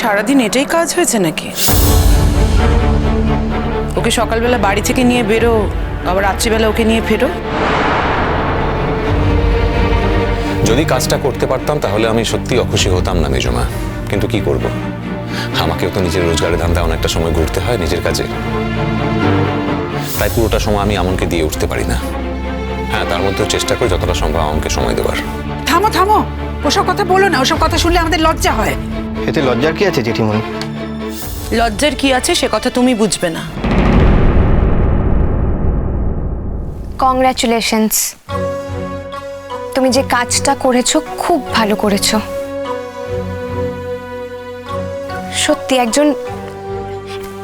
সারাদিন এটাই কাজ হয়েছে নাকি? ওকে সকালবেলা বাড়ি থেকে নিয়ে বেরো আবার রাত্রিবেলা ওকে নিয়ে ফেরো। যদি কাজটা করতে পারতাম তাহলে আমি সত্যি অখুশি হতাম না মেজমা। কিন্তু কি করব? আমাকেও তো নিজের রোজগারের ধান্দা অনেকটা সময় ঘুরতে হয় নিজের কাজে। তাই পুরোটা সময় আমি আমনকে দিয়ে উঠতে পারি না। হ্যাঁ তার মধ্যেও চেষ্টা করি যতটা সম্ভব আমনকে সময় দেওয়ার থামো থামো। ওসব কথা বলো না। ওসব কথা শুনলে আমাদের লজ্জা হয়। এতে লজ্জার কি আছে জেঠিমণি? লজ্জার কি আছে সে কথা তুমি বুঝবে না। কংগ্রাচুলেশনস তুমি যে কাজটা করেছ খুব ভালো করেছ। সত্যি একজন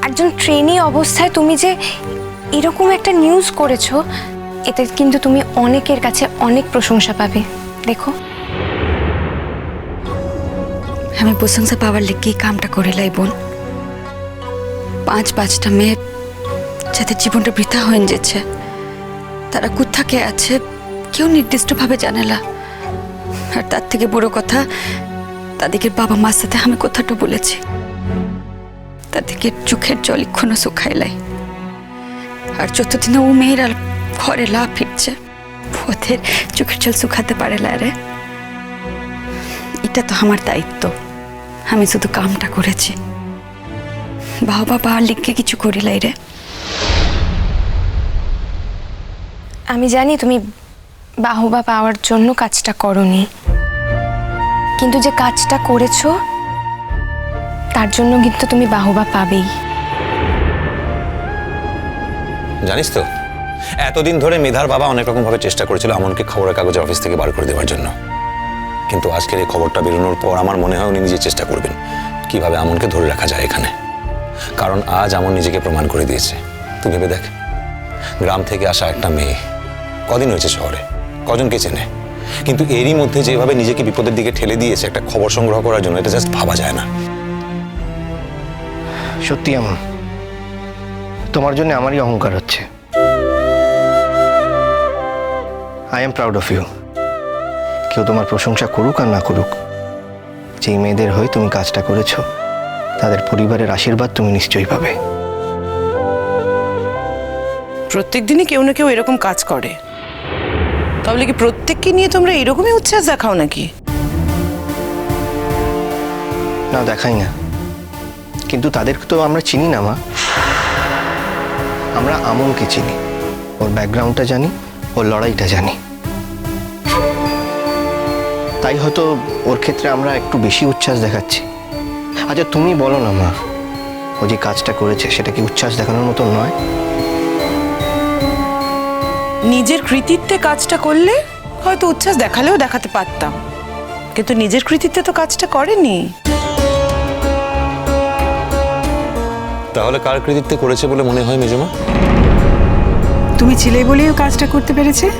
একজন ট্রেনি অবস্থায় তুমি যে এরকম একটা নিউজ করেছ এতে কিন্তু তুমি অনেকের কাছে অনেক প্রশংসা পাবে। দেখো। আমি প্রশংসা পাওয়ার লেগেই কামটা করে লাই বোন। পাঁচ পাঁচটা মেয়ে যাদের জীবনটা বৃথা হয়ে যেছে তারা কোথাকে আছে কেউ নির্দিষ্টভাবে জানে না। আর তার থেকে বড় কথা, তাদেরকে বাবা মার সাথে আমি কথাটা বলেছি। তাদেরকে চোখের জল এক্ষণও শুকাইলাই আর যতদিনে ও মেয়েরা ঘরে লা ফিরছে, ওদের চোখের জল শুকাতে পারে রে। এটা তো আমার দায়িত্ব। আমি শুধু কামটা করেছি। বাবা বা লিখকে কিছু করিলাই রে। আমি জানি তুমি বাহবা পাওয়ার জন্য কাজটা করনি। কিন্তু যে কাজটা করেছ তার জন্য কিন্তু তুমি বাহবা পাবেই। জানিস তো এতদিন ধরে মেধার বাবা অনেক রকম ভাবে চেষ্টা করেছিল আমনকে খবরের কাগজের অফিস থেকে বার করে দেওয়ার জন্য। কিন্তু আজকের এই খবরটা বেরোনোর পর আমার মনে হয় উনি নিজে চেষ্টা করবেন কীভাবে আমনকে ধরে রাখা যায় এখানে। কারণ আজ আমন নিজেকে প্রমাণ করে দিয়েছে। তুই ভেবে দেখ, গ্রাম থেকে আসা একটা মেয়ে কদিন হয়েছে শহরে? কজনকে চেনে? কিন্তু এরই মধ্যে যেভাবে নিজেকে বিপদের দিকে ঠেলে দিয়েছে একটা খবর সংগ্রহ করার জন্য এটা জাস্ট ভাবা যায় না। সত্যি এমন তোমার জন্য আমারই অহংকার হচ্ছে। I am proud of you কেউ তোমার প্রশংসা করুক আর না করুক। যেই মেয়েদের হয়ে তুমি কাজটা করেছ তাদের পরিবারের আশীর্বাদ তুমি নিশ্চয়ই পাবে। প্রত্যেক দিনই কেউ না কেউ এরকম কাজ করে। তাহলে কি প্রত্যেককে নিয়ে তোমরা এরকমই উচ্ছ্বাস দেখাও নাকি? না দেখাই না। কিন্তু তাদেরকে তো আমরা চিনি না মা। আমরা আমনকে চিনি। ওর ব্যাকগ্রাউন্ডটা জানি ওর লড়াইটা জানি। তাই হয়তো ওর ক্ষেত্রে আমরা একটু বেশি উচ্ছ্বাস দেখাচ্ছি। আচ্ছা তুমি বলো না মা। ও যে কাজটা করেছে সেটা কি উচ্ছ্বাস দেখানোর মতো নয়? নিজের কৃতিত্বে কাজটা করলে হয়তো উচ্ছ্বাস দেখালেও দেখাতে পারতাম। কিন্তু নিজের কৃতিত্বে তো কাজটা করেনি। তাহলে কার কৃতিত্বে করেছে বলে মনে হয় মেজমা? তুমি ছিলে বলেই কাজটা করতে পেরেছে?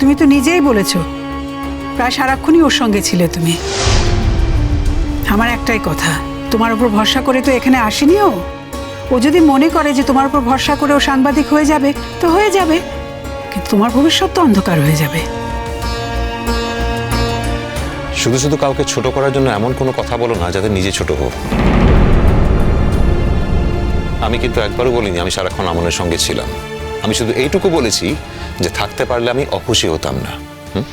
তুমি তো নিজেই বলেছ। প্রায় সারাক্ষণই ওর সঙ্গে ছিলে তুমি। আমার একটাই কথা, তোমার উপর ভরসা করে তো এখানে আসেনি ও। ও যদি মনে করে যে তোমার উপর ভরসা করে ও সাংবাদিক হয়ে যাবে, তো হয়ে যাবে। কিন্তু তোমার ভবিষ্যৎ তো অন্ধকার হয়ে যাবে। শুধু শুধু কাউকে ছোট করার জন্য এমন কোনো কথা বলো না, যাতে নিজে ছোট হোক আমি কিন্তু একবারও বলিনি আমি সারাক্ষণ আমনের সঙ্গে ছিলাম। আমি শুধু এইটুকু বলেছি যে থাকতে পারলে আমি অখুশি হতাম না। হুম?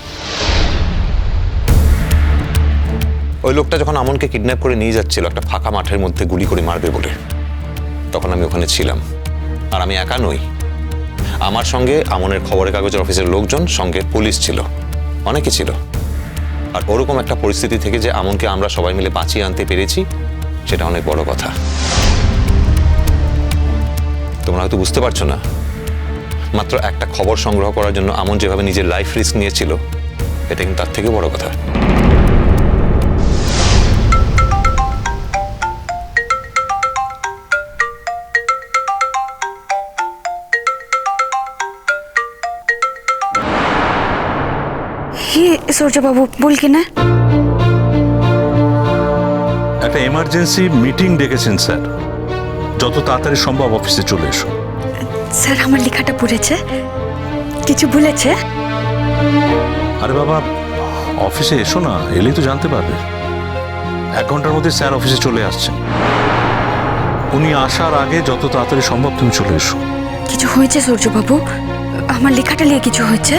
ওই লোকটা যখন আমনকে কিডন্যাপ করে নিয়ে যাচ্ছিল, একটা ফাঁকা মাঠের মধ্যে গুলি করে মারবে বলে, তখন আমি ওখানে ছিলাম। আর আমি একা নই। আমার সঙ্গে আমনের খবরের কাগজের অফিসের লোকজন, সঙ্গে পুলিশ ছিল। অনেকে ছিল। আর ওরকম একটা পরিস্থিতি থেকে যে আমনকে আমরা সবাই মিলে বাঁচিয়ে আনতে পেরেছি, সেটা অনেক বড় কথা। তোমরা হয়তো বুঝতে পারছ না, মাত্র একটা খবর সংগ্রহ করার জন্য আমন যেভাবে নিজের লাইফ রিস্ক নিয়েছিল, এটা কিন্তু তার থেকে বড় কথা। সূর্যবাবু বল কি না একটা এমার্জেন্সি মিটিং ডেকেছেন স্যার। যত তাড়াতাড়ি সম্ভব অফিসে চলে এসো। স্যার আমার লেখাটা পড়েছে। কিছু বলেছে? আরে বাবা অফিসে এসো না এলেই তো জানতে পারবে। এক ঘণ্টার মধ্যে স্যার অফিসে চলে আসছেন। উনি আসার আগে যত তাড়াতাড়ি সম্ভব তুমি চলে এসো। কিছু হয়েছে সূর্যবাবু? আমার লেখাটা নিয়ে কিছু হয়েছে?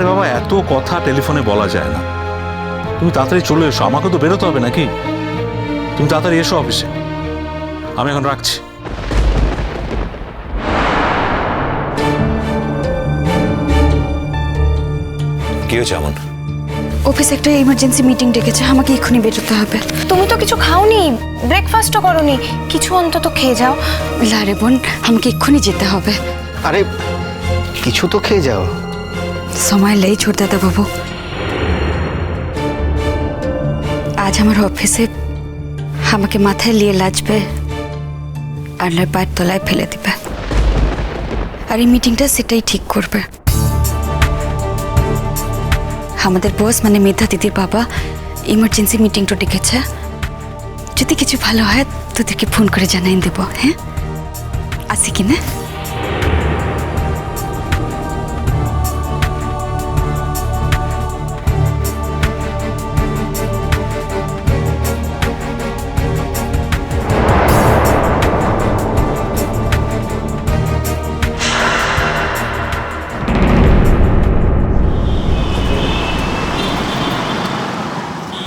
আরে বাবা এত কথা টেলিফোনে বলা যায় না। তুমি তাড়াতাড়ি চলে এসো আমাকে তো বেরোতে হবে নাকি? তুমি তাড়াতাড়ি এসো অফিসে। আমি এখন রাখছি। কি হয়েছে এমন অফিস একটা ইমার্জেন্সি মিটিং ডেকেছে আমাকে এক্ষুনি বেরোতে হবে। তুমি তো কিছু খাওনি ব্রেকফাস্টও করনি কিছু অন্তত খেয়ে যাও। লারে বোন আমাকে এক্ষুনি যেতে হবে। আরে কিছু তো খেয়ে যাও। সময় লেই ছোট দাদা বাবু। আজ আমার অফিসে আমাকে মাথায় নিয়ে লাজবে আর নয় পায়ের তলায় ফেলে দিবে। আর এই মিটিংটা সেটাই ঠিক করবে। আমাদের বস মানে মেধা দিদির বাবা ইমার্জেন্সি মিটিংটা ডেকেছে। যদি কিছু ভালো হয়, তোদেরকে ফোন করে জানাই দেবো হ্যাঁ? আসি কিনা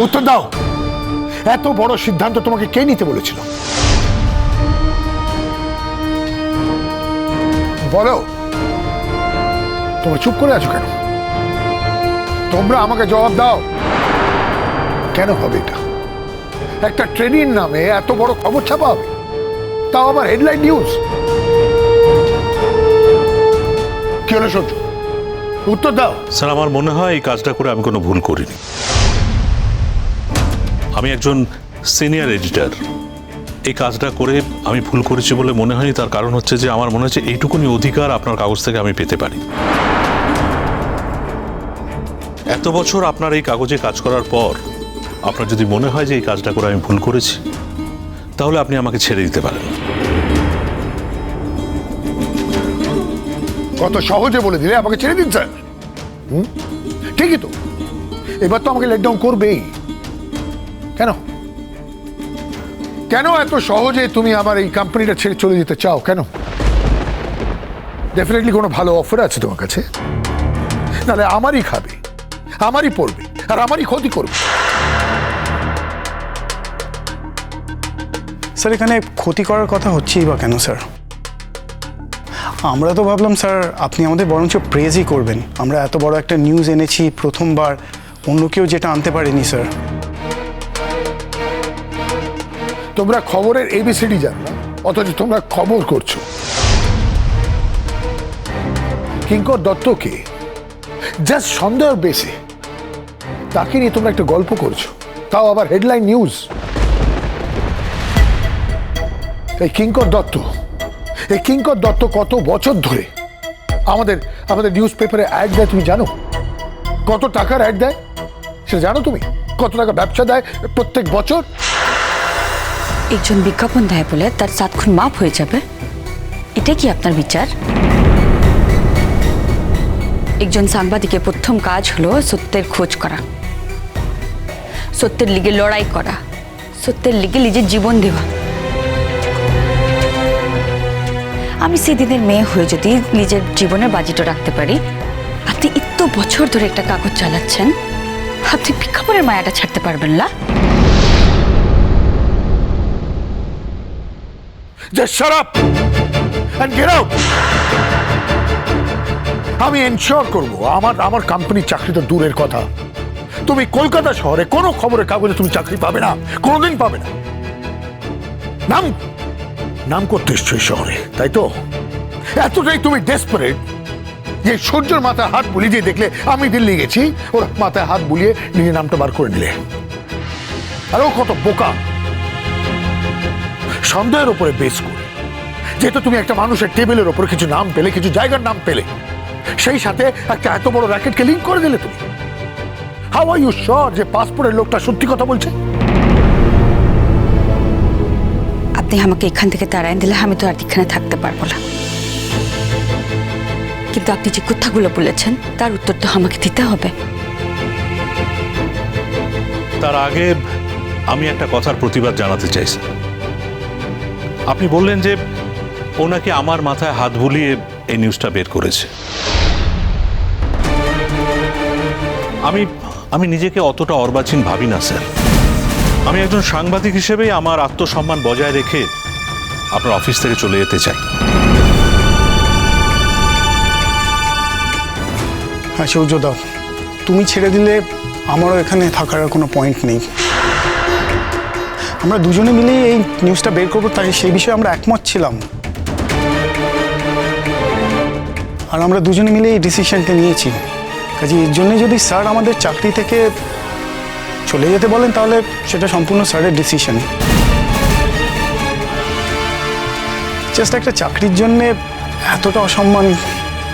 উত্তর দাও। এত বড় সিদ্ধান্ত তোমাকে কে নিতে বলেছিল? বলো। তোমরা চুপ করে আছো কেন? তোমরা আমাকে জবাব দাও। কেন হবে এটা? একটা ট্রেনির নামে এত বড় খবর ছাপা হবে। তাও আবার হেডলাইন নিউজ? কি হলো সহ্য উত্তর দাও। স্যার, আমার মনে হয় এই কাজটা করে আমি কোনো ভুল করিনি। আমি একজন সিনিয়র এডিটর এই কাজটা করে আমি ভুল করেছি বলে মনে হয়নি, তার কারণ হচ্ছে যে আমার মনে হচ্ছে এইটুকুনি অধিকার আপনার কাগজ থেকে আমি পেতে পারি। এত বছর আপনার এই কাগজে কাজ করার পর আপনার যদি মনে হয় যে এই কাজটা করে আমি ভুল করেছি, তাহলে আপনি আমাকে ছেড়ে দিতে পারেন। কত সহজে বলে দিলে আমাকে ছেড়ে দিন, স্যার। ঠিকই তো। এবার তো আমাকে লেট ডাউন করবেই। কেন? কেন এত সহজে তুমি আমার এই কোম্পানিটা ছেড়ে চলে যেতে চাও? কেন? ডেফিনেটলি কোনো ভালো অফার আছে তোমার কাছে? নাহলে আমারই খাবে, আমারই পড়বে, আর আমারই ক্ষতি করবে। স্যার, এখানে ক্ষতি করার কথা হচ্ছেই বা কেন, স্যার? আমরা তো ভাবলাম, স্যার, আপনি আমাদের বরঞ্চ প্রেজই করবেন। আমরা এত বড় একটা নিউজ এনেছি, প্রথমবার। অন্য কেউ যেটা আনতে পারেনি, স্যার। তোমরা খবরের এবিসিডি জানো না অথচ তোমরা খবর করছ। কিঙ্কর দত্তকে জাস্ট সন্দেহ বেসে তাকে নিয়ে তোমরা একটা গল্প করছ, তাও আবার হেডলাইন নিউজ এই কিঙ্কর দত্ত, এই কিঙ্কর দত্ত কত বছর ধরে আমাদের আমাদের নিউজ পেপারে অ্যাড দেয়, তুমি জানো? কত টাকার অ্যাড দেয়, সেটা জানো তুমি? কত টাকা ব্যবসা দেয় প্রত্যেক বছর? একজন বিজ্ঞাপন দেয় বলে তার সাতক্ষণ মাপ হয়ে যাবে? এটা কি আপনার বিচার? একজন সাংবাদিকের প্রথম কাজ হলো সত্যের খোঁজ করা। সত্যের লিগে লড়াই করা। সত্যের লিগে নিজের জীবন দেওয়া। আমি সেদিনের মেয়ে হয়ে যদি নিজের জীবনের বাজিটা রাখতে পারি, আপনি এত বছর ধরে একটা কাগজ চালাচ্ছেন, আপনি বিজ্ঞাপনের মায়াটা ছাড়তে পারবেন না? Just shut up and get out. আমি এনশিওর করব, আমার আমার কোম্পানির চাকরি তো দূরের কথা। তুমি কলকাতা শহরে কোনো খবরের কাগজে তুমি চাকরি পাবে না, কোনোদিন পাবে না। নাম নাম করতে এসছো শহরে, তাই তো? এতটাই তুমি ডেসপারেট যে সূর্যের মাথায় হাত বুলিয়ে দিয়ে দেখলে, আমি দিল্লি গেছি, ওর মাথায় হাত বুলিয়ে নিজের নামটা বার করে নিলে। আর ও কত বোকা সন্দেহের উপরে বেস করে। যেহেতু তুমি একটা মানুষের টেবিলের উপরে কিছু নাম পেলে কিছু জায়গার নাম পেলে সেই সাথে একটা এত বড় র্যাকেটকে লিঙ্ক করে দিলে তুমি। হাউ আর ইউ শিওর যে পাসপোর্টের লোকটা সত্যি কথা বলছে? আপনি আমাকে এখান থেকে তাড়াই দিলে আমি তো আর এখানে থাকতে পারব না। কিন্তু আপনি যে কথাগুলো বলেছেন তার উত্তর তো আমাকে দিতে হবে। তার আগে আমি একটা কথার প্রতিবাদ জানাতে চাই স্যার। আপনি বললেন যে ও নাকি আমার মাথায় হাত বুলিয়ে এই নিউজটা বের করেছে। আমি আমি নিজেকে অতটা অর্বাচীন ভাবি না, স্যার। আমি একজন সাংবাদিক হিসেবেই আমার আত্মসম্মান বজায় রেখে আপনার অফিস থেকে চলে যেতে চাই। হ্যাঁ সৌর্যদা তুমি ছেড়ে দিলে আমারও এখানে থাকার কোনো পয়েন্ট নেই। আমরা দুজনে মিলেই এই নিউজটা বের করব, তাই সেই বিষয়ে আমরা একমত ছিলাম। আর আমরা দুজনে মিলে এই ডিসিশনটা নিয়েছি। কাজে এর জন্যে যদি স্যার আমাদের চাকরি থেকে চলে যেতে বলেন, তাহলে সেটা সম্পূর্ণ স্যারের ডিসিশন জাস্ট একটা চাকরির জন্যে এতটা অসম্মান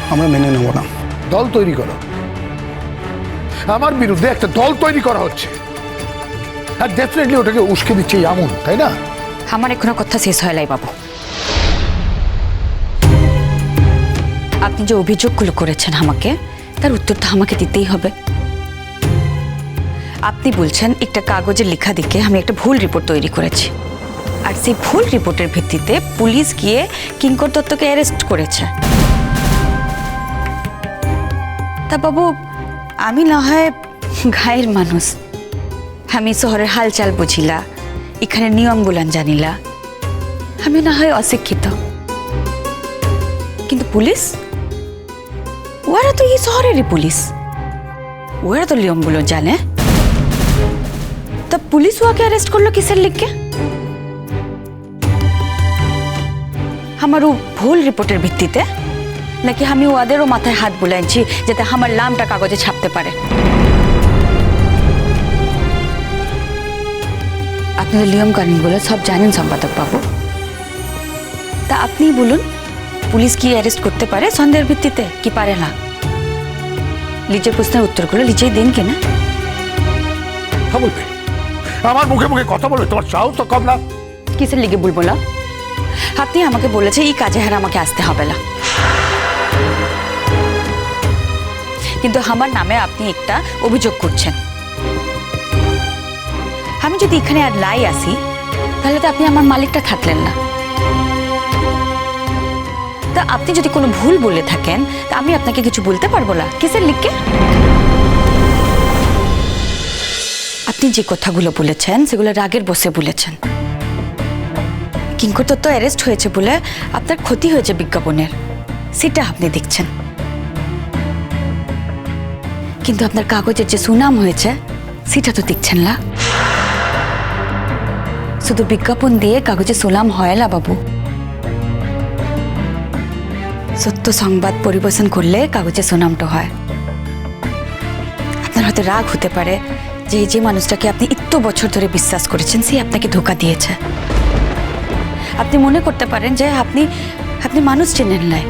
আমরা মেনে নেব না। দল তৈরি করো। আমার বিরুদ্ধে একটা দল তৈরি করা হচ্ছে। আর ডেফিনেটলি ওটাকে উস্কে দিচ্ছে এই আমন তাই না? আমার এখনও কথা শেষ হয় লাই বাবু। আপনি যে অভিযোগগুলো করেছেন আমাকে, তার উত্তরটা আমাকে দিতেই হবে। আপনি বলছেন একটা কাগজের লেখা দিকে আমি একটা ভুল রিপোর্ট তৈরি করেছি। আর সেই ভুল রিপোর্টের ভিত্তিতে পুলিশ গিয়ে কিঙ্কর দত্তকে অ্যারেস্ট করেছে। তা বাবু, আমি না হয় গায়ের মানুষ। আমি শহরের হালচাল বুঝিলা, এখানে নিয়ম নিয়মগুলান জানিলা। আমি না হয় অশিক্ষিত। কিন্তু পুলিশ? ওরা তো এই শহরেরই পুলিশ। ওরা তো নিয়মগুলো জানে। তা পুলিশ ওকে অ্যারেস্ট করল কিসের লিখকে আমার ও ভুল রিপোর্টের ভিত্তিতে? নাকি আমি ওদেরও মাথায় হাত বুলাইছি, যাতে আমার নামটা কাগজে ছাপতে পারে? আপনাদের নিয়ম কানুনগুলো সব জানেন সম্পাদক বাবু। তা আপনি বলুন পুলিশ কি অ্যারেস্ট করতে পারে? সন্দেহের ভিত্তিতে কি পারে না? লিজের প্রশ্নের উত্তরগুলো লিজেই দিন কেনা। কথা বলবে আমার মুখে মুখে কথা বলবে তোমার সাহস তো কম না। কিসের লিগে বলব না? আপনি আমাকে বলেছে এই কাজে হার আমাকে আসতে হবে না। কিন্তু আমার নামে আপনি একটা অভিযোগ করছেন। আমি যদি এখানে আর লাই আসি, তাহলে তো আপনি আমার মালিকটা থাকলেন না। তা আপনি যদি কোনো ভুল বলে থাকেন, তা আমি আপনাকে কিছু বলতে পারব না। কিসের লিখকে? আপনি যে কথাগুলো বলেছেন, সেগুলো রাগের বসে বলেছেন। কিঙ্কর দত্ত অ্যারেস্ট হয়েছে বলে আপনার ক্ষতি হয়েছে বিজ্ঞাপনের। সেটা আপনি দেখছেন। কিন্তু আপনার কাগজের যে সুনাম হয়েছে, সেটা তো দেখছেন না। শুধু বিজ্ঞাপন দিয়ে কাগজে সুনাম হয় না, বাবু। সত্য সংবাদ পরিবেশন করলে কাগজে সুনামটা হয়। আপনার হয়তো রাগ হতে পারে যে যে মানুষটাকে আপনি এত বছর ধরে বিশ্বাস করেছেন, সে আপনাকে ধোকা দিয়েছে। আপনি মনে করতে পারেন যে আপনি আপনি মানুষ চেনেন নাই।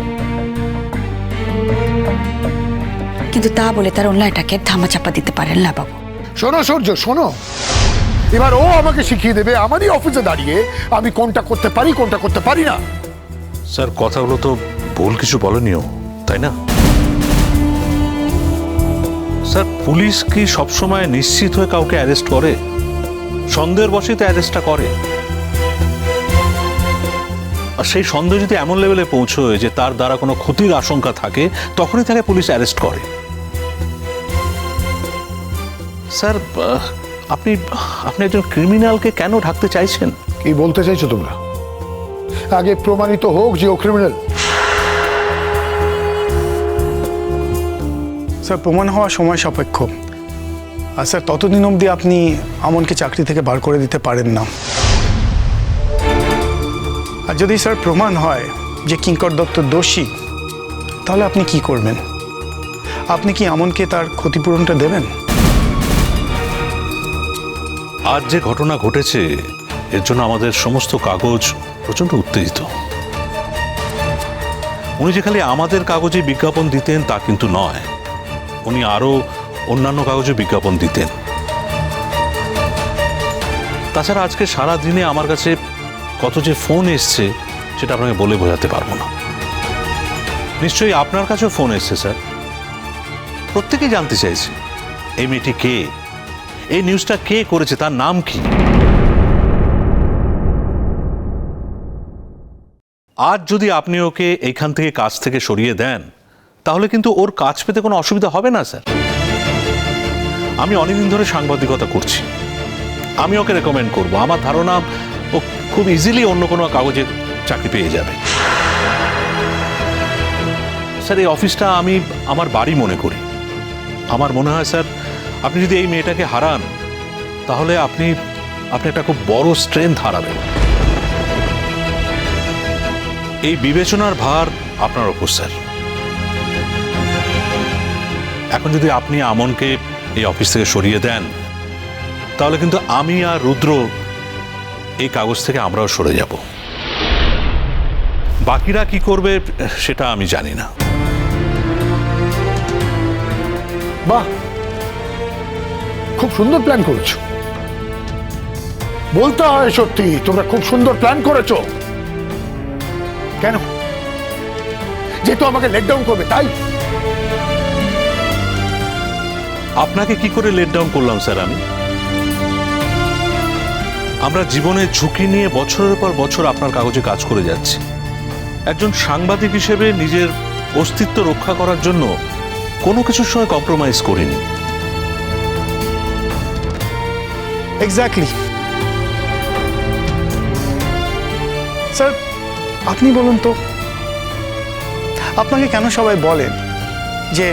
কিন্তু তা বলে তার অন্যায়টাকে ধামাচাপা দিতে পারেন না, বাবু। শোনো, সূর্য, শোনো। এবার ও আমাকে শিখিয়ে দেবে, আমারই অফিসে দাঁড়িয়ে আমি কোনটা করতে পারি, কোনটা করতে পারি না। স্যার, কথাগুলো তো ভুল কিছু বলেনিও তাই না? স্যার, পুলিশ কি সবসময় নিশ্চিত হয়ে কাউকে অ্যারেস্ট করে? সন্দেহের বসেই তো অ্যারেস্টটা করে। আর সেই সন্দেহ যদি এমন লেভেলে পৌঁছয় যে তার দ্বারা কোনো ক্ষতির আশঙ্কা থাকে, তখনই তাকে পুলিশ অ্যারেস্ট করে। স্যার আপনি আপনি একজন ক্রিমিনালকে কেন ঢাকতে চাইছেন? কি বলতে চাইছো তোমরা? আগে প্রমাণিত হোক যে ও ক্রিমিনাল স্যার প্রমাণ হওয়া সময় সাপেক্ষ। আর স্যার ততদিন অবধি আপনি আমনকে চাকরি থেকে বার করে দিতে পারেন না। আর যদি স্যার প্রমাণ হয় যে কিঙ্কর দত্ত দোষী তাহলে আপনি কি করবেন? আপনি কি আমনকে তার ক্ষতিপূরণটা দেবেন? আজ যে ঘটনা ঘটেছে, এর জন্য আমাদের সমস্ত কাগজ প্রচণ্ড উত্তেজিত। উনি যে খালি আমাদের কাগজে বিজ্ঞাপন দিতেন, তা কিন্তু নয়। উনি আরও অন্যান্য কাগজে বিজ্ঞাপন দিতেন। তাছাড়া আজকে সারা দিনে আমার কাছে কত যে ফোন এসছে, সেটা আপনাকে বলে বোঝাতে পারব না। নিশ্চয়ই আপনার কাছেও ফোন এসছে, স্যার। প্রত্যেকেই জানতে চাইছে, এই মেয়েটি কে? এই নিউজটা কে করেছে? তার নাম কি? আজ যদি আপনি ওকে এইখান থেকে কাজ থেকে সরিয়ে দেন, তাহলে কিন্তু ওর কাজ পেতে কোনো অসুবিধা হবে না, স্যার। আমি অনেকদিন ধরে সাংবাদিকতা করছি। আমি ওকে রেকমেন্ড করব। আমার ধারণা, ও খুব ইজিলি অন্য কোনো কাগজের চাকরি পেয়ে যাবে। স্যার, এই অফিসটা আমি আমার বাড়ি মনে করি। আমার মনে হয়, স্যার আপনি যদি এই মেয়েটাকে হারান, তাহলে আপনি আপনি একটা খুব বড় স্ট্রেংথ হারাবেন। এই বিবেচনার ভার আপনার ওপর স্যার। এখন যদি আপনি আমনকে এই অফিস থেকে সরিয়ে দেন, তাহলে কিন্তু আমি আর রুদ্র এই কাগজ থেকে আমরাও সরে যাব। বাকিরা কি করবে সেটা আমি জানি না। বাহ! খুব সুন্দর প্ল্যান করেছ। বলতে হয় সত্যি, তোমরা খুব সুন্দর প্ল্যান করেছ। কেন? যেহেতু আমাকে লেট ডাউন করবে, তাই? আপনাকে কি করে লেট ডাউন করলাম, স্যার, আমি? আমরা জীবনে ঝুঁকি নিয়ে বছরের পর বছর আপনার কাগজে কাজ করে যাচ্ছি। একজন সাংবাদিক হিসেবে নিজের অস্তিত্ব রক্ষা করার জন্য কোনো কিছুর সঙ্গে কম্প্রোমাইজ করিনি। এক্স্যাক্টলি স্যার আপনি বলুন তো, আপনাকে কেন সবাই বলেন যে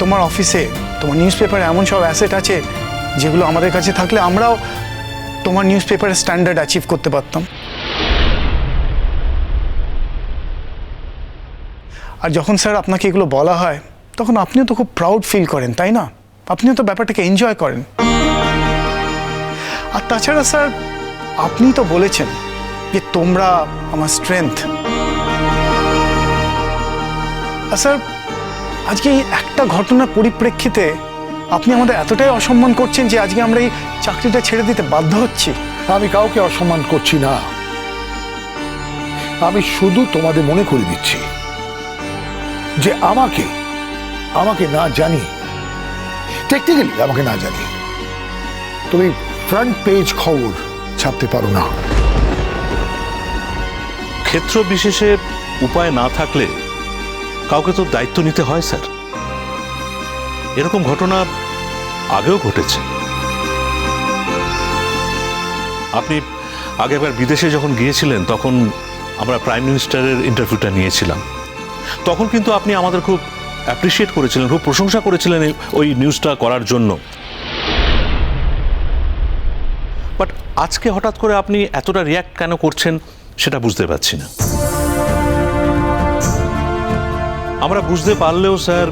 তোমার অফিসে, তোমার নিউজ পেপারে এমন সব অ্যাসেট আছে যেগুলো আমাদের কাছে থাকলে আমরাও তোমার নিউজ পেপারের স্ট্যান্ডার্ড অ্যাচিভ করতে পারতাম? আর যখন স্যার আপনাকে এগুলো বলা হয়, তখন আপনিও তো খুব প্রাউড ফিল করেন, তাই না? আপনিও তো ব্যাপারটাকে এনজয় করেন। আর তাছাড়া স্যার, আপনি তো বলেছেন যে তোমরা আমার স্ট্রেংথ আর স্যার, আজকে এই একটা ঘটনার পরিপ্রেক্ষিতে আপনি আমাদের এতটাই অসম্মান করছেন যে আজকে আমরা এই চাকরিটা ছেড়ে দিতে বাধ্য হচ্ছি। আমি কাউকে অসম্মান করছি না। আমি শুধু তোমাদের মনে করে দিচ্ছি যে আমাকে আমাকে না জানি টেকনিক্যালি আমাকে না জানি তুমি ফ্রন্ট পেজ খবর ছাপতে পারো না। ক্ষেত্র বিশেষে উপায় না থাকলে কাউকে তো দায়িত্ব নিতে হয়, স্যার। এরকম ঘটনা আগেও ঘটেছে। আপনি আগে একবার বিদেশে যখন গিয়েছিলেন, তখন আমরা প্রাইম মিনিস্টারের ইন্টারভিউটা নিয়েছিলাম। তখন কিন্তু আপনি আমাদের খুব অ্যাপ্রিসিয়েট করেছিলেন, খুব প্রশংসা করেছিলেন ওই নিউজটা করার জন্য। আজকে হঠাৎ করে আপনি এতটা রিয়াক্ট কেন করছেন সেটা বুঝতে পারছি না। আমরা বুঝতে পারলেও স্যার,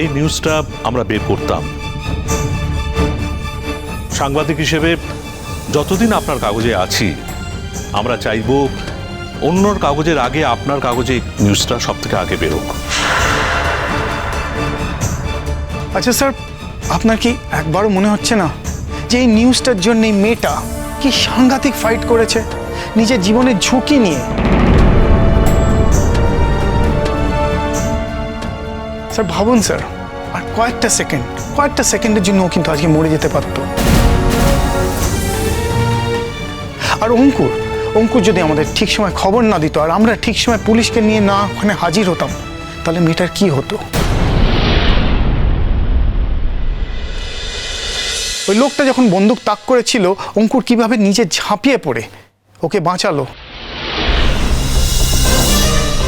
এই নিউজটা আমরা বের করতাম। সাংবাদিক হিসেবে যতদিন আপনার কাগজে আছি, আমরা চাইব অন্যর কাগজের আগে আপনার কাগজে নিউজটা সব থেকে আগে বেরোক। আচ্ছা স্যার, আপনার কি একবারও মনে হচ্ছে না যে এই নিউজটার জন্য মেয়েটা কি সাংঘাতিক ফাইট করেছে? নিজের জীবনের ঝুঁকি নিয়ে। স্যার, ভাবুন স্যার, আর কয়েকটা সেকেন্ড কয়েকটা সেকেন্ডের জন্য কিন্তু আজকে মরে যেতে পারতো। আর অঙ্কুর অঙ্কুর যদি আমাদের ঠিক সময় খবর না দিত, আর আমরা ঠিক সময় পুলিশকে নিয়ে না ওখানে হাজির হতাম, তাহলে মেয়েটার কি হতো? ওই লোকটা যখন বন্দুক তাক করেছিল, অঙ্কুর কীভাবে নিজে ঝাঁপিয়ে পড়ে? ওকে বাঁচালো।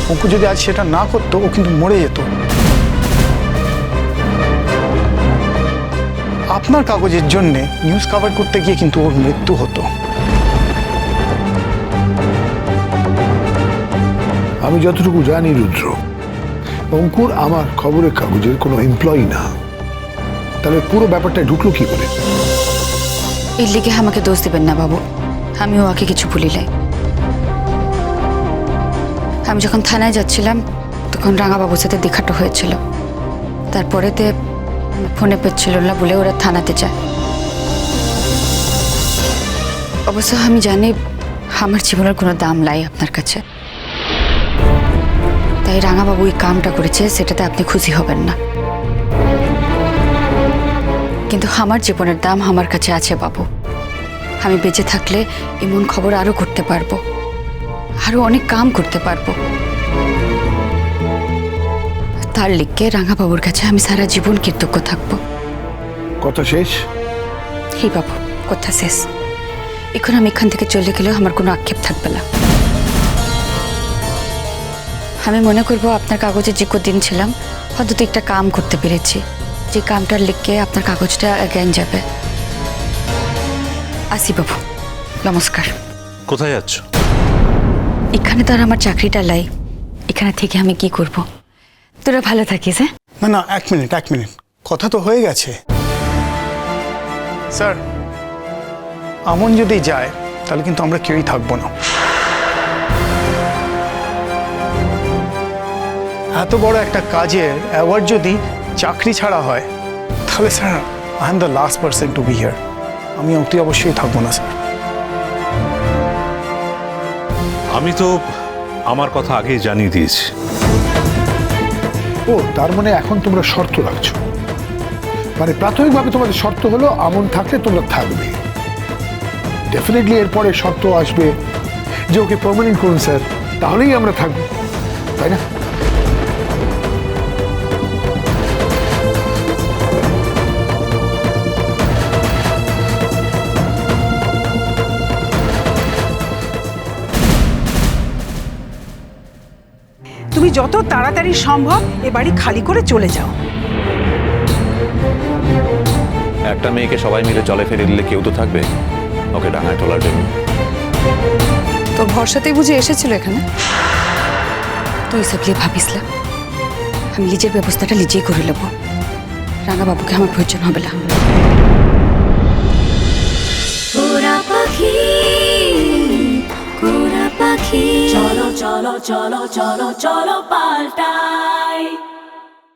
অঙ্কুর যদি আজ সেটা না করতো, ও কিন্তু মরে যেত। আপনার কাগজের জন্যে নিউজ কভার করতে গিয়ে কিন্তু ওর মৃত্যু হতো। আমি যতটুকু জানি, রুদ্র, অঙ্কুর আমার খবরের কাগজের কোনো এমপ্লয়ি না। তাহলে পুরো ব্যাপারটা ঢুকলো কি করে? এর লিগে আমাকে দোষ দিবেন না বাবু। আমি ওকে কিছু ভুলিলাই আমি যখন থানায় যাচ্ছিলাম, তখন রাঙাবাবুর সাথে দেখাটা হয়েছিল। তারপরেতে ফোনে পেচ্ছিল না বলে ওরা থানাতে যায়। অবশ্য আমি জানি আমার জীবনের কোনো দাম লাই আপনার কাছে। তাই রাঙাবাবু এই কামটা করেছে, সেটাতে আপনি খুশি হবেন না। কিন্তু আমার জীবনের দাম আমার কাছে আছে বাবু। আমি বেঁচে থাকলে এমন খবর আরও করতে পারব। আরও অনেক কাম করতে পারব। তার লিখকে রাঙাবাবুর কাছে আমি সারা জীবন কৃতজ্ঞ থাকব। কথা শেষ? হে বাবু কথা শেষ। এখন আমি এখান থেকে চলে গেলেও আমার কোনো আক্ষেপ থাকবে না। আমি মনে করব আপনার কাগজে যে কদিন ছিলাম হয়তো একটা কাম করতে পেরেছি। যে কামটার লিখকে আপনার কাগজটা জ্ঞান যাবে। আসি বাবু নমস্কার। কোথায় যাচ্ছ? এখানে তো আর আমার চাকরিটা লাই এখানে থেকে আমি কি করব? তোরা ভালো থাকিস হ্যাঁ? না না এক মিনিট এক মিনিট। কথা তো হয়ে গেছে। স্যার আমন যদি যায় তাহলে কিন্তু আমরা কেউই থাকব না। এত বড় একটা কাজের অ্যাওয়ার্ড যদি চাকরি ছাড়া হয়। তাহলে sir I am the last person to be here আমি অতি অবশ্যই থাকব না স্যার। আমি তো আমার কথা আগেই জানিয়ে দিয়েছি। ও তার মানে এখন তোমরা শর্ত রাখছো। মানে প্রাথমিকভাবে তোমাদের শর্ত হলো আমন থাকলে তোমরা থাকবে। ডেফিনেটলি এরপরে শর্ত আসবে যে ওকে পার্মানেন্ট করুন স্যার। তাহলেই আমরা থাকব। তাই না? যত তাড়াতাড়ি সম্ভব এ বাড়ি খালি করে চলে যাও। একটা মেয়েকে সবাই মিলে জলে ফেলে দিলে কেউ তো থাকবে? ওকে ডাঙায় তোলার জন্য। তোর ভরসাতেই বুঝে এসেছিল এখানে? তুই সব নিয়ে ভাবিস আমি নিজের ব্যবস্থাটা নিজেই করে নেব। রাঙাবাবুকে আমার প্রয়োজন হবে না। চলো চলো চলো পাল্টাই